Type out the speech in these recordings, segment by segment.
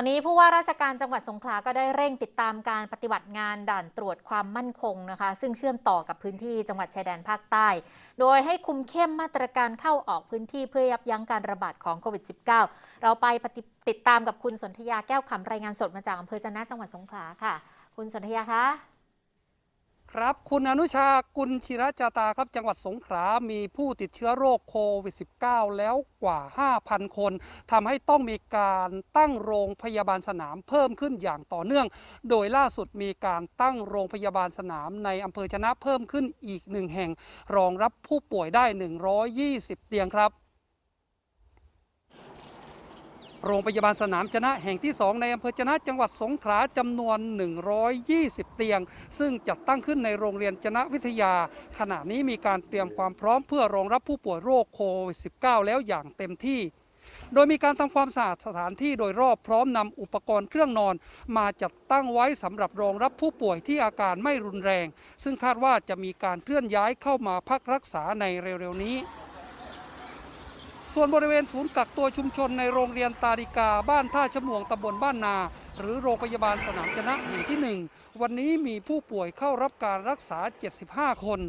อนนี้ผู้ว่าราชการจังหวัดสงขลาก็ได้เร่งติดตามการปฏิบัติงานด่านตรวจความมั่นคงนะคะ ซึ่งเชื่อมต่อกับพื้นที่จังหวัดชายแดนภาคใต้ โดยให้คุมเข้มมาตรการเข้าออกพื้นที่เพื่อยับยั้งการระบาดของโควิด -19 เราไปติดตามกับคุณสนธยาแก้วขำรายงานสดมาจากอำเภอจะนะจังหวัดสงขลาค่ะ คุณสนธยาคะ ครับ คุณอนุชากุลชิรจาตาครับจังหวัดสงขลา มีผู้ติดเชื้อโรคโควิด -19 แล้วกว่า 5,000 คนทำให้ต้องมีการตั้งโรงพยาบาลสนามเพิ่มขึ้นอย่างต่อเนื่อง โดยล่าสุดมีการตั้งโรงพยาบาลสนามในอำเภอชนะเพิ่มขึ้นอีกหนึ่งแห่ง รองรับผู้ป่วยได้ 120 เตียงครับ โรงพยาบาลสนามชนะแห่งที่ 2 ในอำเภอชนะจังหวัดสงขลาจำนวน 120 เตียง ซึ่งจัดตั้งขึ้นในโรงเรียนชนะวิทยา ขณะนี้มีการเตรียมความพร้อมเพื่อรองรับผู้ป่วยโรคโควิด -19 แล้วอย่างเต็มที่ โดยมีการทำความสะอาดสถานที่โดยรอบพร้อมนำอุปกรณ์เครื่องนอน มาจัดตั้งไว้สำหรับรองรับผู้ป่วยที่อาการไม่รุนแรง ซึ่งคาดว่าจะมีการเคลื่อนย้ายเข้ามาพักรักษาในเร็วๆนี้ ส่วนบริเวณศูนย์กักตัวชุมชนในโรงเรียนตาริกา บ้านท่าชะมวงตำบลบ้านนา หรือโรงพยาบาลสนามชนะแห่งที่ 1 วันนี้มีผู้ป่วยเข้ารับการรักษา 75 คน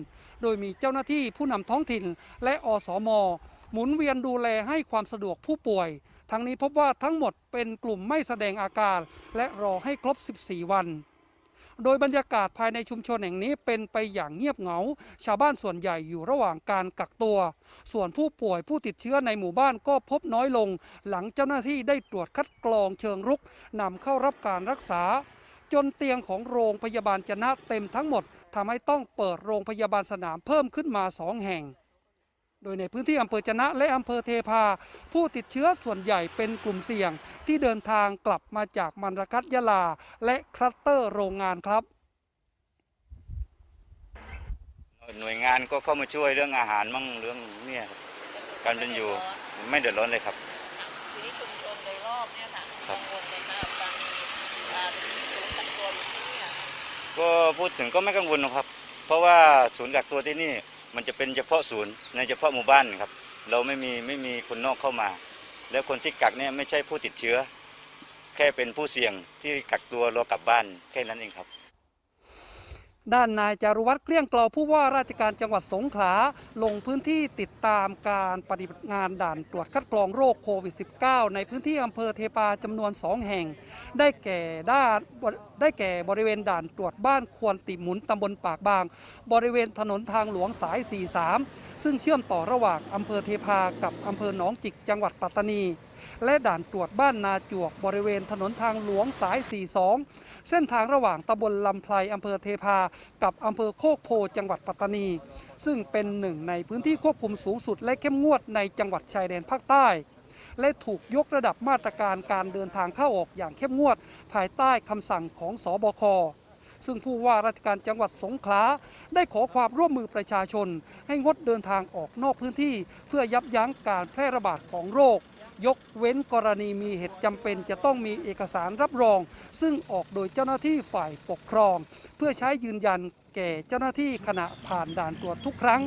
โดยมีเจ้าหน้าที่ผู้นำท้องถิ่นและอสม หมุนเวียนดูแลให้ความสะดวกผู้ป่วย ทั้งนี้พบว่าทั้งหมดเป็นกลุ่มไม่แสดงอาการ และรอให้ครบ 14 วัน โดยบรรยากาศภายในชุมชนแห่งนี้เป็นไปอย่างเงียบเหงา ชาวบ้านส่วนใหญ่อยู่ระหว่างการกักตัว ส่วนผู้ป่วยผู้ติดเชื้อในหมู่บ้านก็พบน้อยลง หลังเจ้าหน้าที่ได้ตรวจคัดกรองเชิงรุกนำเข้ารับการรักษา จนเตียงของโรงพยาบาลจะนะเต็มทั้งหมดทำให้ต้องเปิดโรงพยาบาลสนามเพิ่มขึ้นมาสองแห่ง โดยในพื้นที่อำเภอจะนะและอำเภอเทพา ผู้ติดเชื้อส่วนใหญ่เป็นกลุ่มเสี่ยง ที่เดินทางกลับมาจากมันรคัตยะลา และคลัสเตอร์โรงงานครับ หน่วยงานก็เข้ามาช่วยเรื่องอาหารมั่งเรื่องเนี่ยครับการเป็นอยู่ไม่เดือดร้อนเลยครับ ทีนี้ชุมชนโดยรอบเนี่ยค่ะครักับงวลไหมคะกับการมีอ่าศูนย์กักตัวอยู่ที่นี่ค่ะก็พูดถึงก็ไม่กังวลนะครับ เพราะว่าศูนย์กักตัวที่นี่ มันจะเป็นเฉพาะศูนย์ในเฉพาะหมู่บ้านครับ เราไม่มีไม่มีคนนอกเข้ามา แล้วคนที่กักเนี่ยไม่ใช่ผู้ติดเชื้อ แค่เป็นผู้เสี่ยงที่กักตัวรอกลับบ้านแค่นั้นเองครับ ด้านนายจารุวัฒน์เกลี้ยงกลอผู้ว่าราชการจังหวัดสงขลาลงพื้นที่ติดตามการปฏิบัติงานด่านตรวจคัดกรองโรคโควิด -19 ในพื้นที่อำเภอเทปาจำนวนสองแห่ง ได้แก่ด้านได้แก่บริเวณด่านตรวจบ้านควรติหมุนตำบลปากบาง บริเวณถนนทางหลวงสาย 43 ซึ่งเชื่อมต่อระหว่างอำเภอเทพากับอำเภอหนองจิกจังหวัดปัตตานี และด่านตรวจบ้านนาจวก บริเวณถนนทางหลวงสาย 42 เส้นทางระหว่างตำบลลำไพรอำเภอเทพา กับอำเภอโคกโพจังหวัดปัตตานี ซึ่งเป็นหนึ่งในพื้นที่ควบคุมสูงสุดและเข้มงวดในจังหวัดชายแดนภาคใต้ และถูกยกระดับมาตรการการเดินทางเข้าออกอย่างเข้มงวด ภายใต้คำสั่งของสบคซึ่งผู้ว่าราชการจังหวัดสงขลาได้ขอความร่วมมือประชาชน ให้งดเดินทางออกนอกพื้นที่ เพื่อยับยั้งการแพร่ระบาดของโรค ยกเว้นกรณีมีเหตุจำเป็น จะต้องมีเอกสารรับรอง ซึ่งออกโดยเจ้าหน้าที่ฝ่ายปกครอง เพื่อใช้ยืนยันแก่เจ้าหน้าที่ขณะผ่านด่านตรวจทุกครั้ง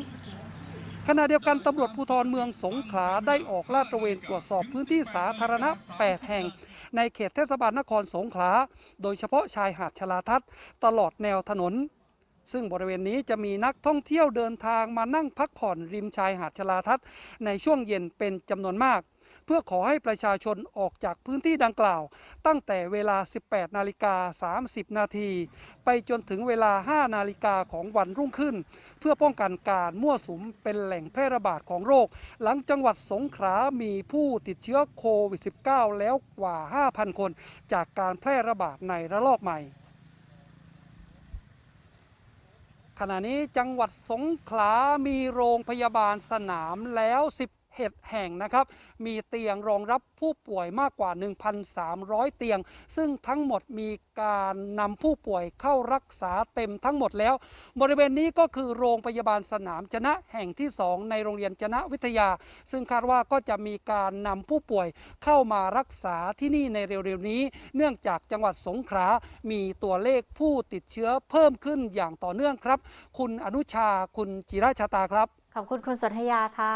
ขณะเดียวกันตำรวจภูธรเมืองสงขลาได้ออกลาดตระเวนตรวจสอบพื้นที่สาธารณะ 8 แห่ง ในเขตเทศบาลนครสงขลา โดยเฉพาะชายหาดชลาทัศน์ตลอดแนวถนน ซึ่งบริเวณนี้จะมีนักท่องเที่ยวเดินทางมานั่งพักผ่อนริมชายหาดชลาทัศน์ในช่วงเย็นเป็นจำนวนมาก เพื่อขอให้ประชาชนออกจากพื้นที่ดังกล่าว ตั้งแต่เวลา 18 นาฬิกา 30 นาที ไปจนถึงเวลา 5 นาฬิกาของวันรุ่งขึ้น เพื่อป้องกันการมั่วสุมเป็นแหล่งแพร่ระบาดของโรค หลังจังหวัดสงขลามีผู้ติดเชื้อโควิด -19 แล้วกว่า 5,000 คน จากการแพร่ระบาดในระลอกใหม่ขณะนี้จังหวัดสงขลามีโรงพยาบาลสนามแล้ว 10เดแห่งนะครับ มีเตียงรองรับผู้ป่วยมากกว่า 1,300 เตียง ซึ่งทั้งหมดมีการนำผู้ป่วยเข้ารักษาเต็มทั้งหมดแล้ว บริเวณนี้ก็คือโรงพยาบาลสนามจนะแห่งที่ 2 ในโรงเรียนจนะวิทยา ซึ่งคาดว่าก็จะมีการนำผู้ป่วยเข้ามารักษาที่นี่ในเร็วๆนี้ เนื่องจากจังหวัดสงขลา มีตัวเลขผู้ติดเชื้อเพิ่มขึ้นอย่างต่อเนื่องครับ คุณอนุชา คุณจิราชาตาครับ ขอบคุณคุณสนธยาค่ะ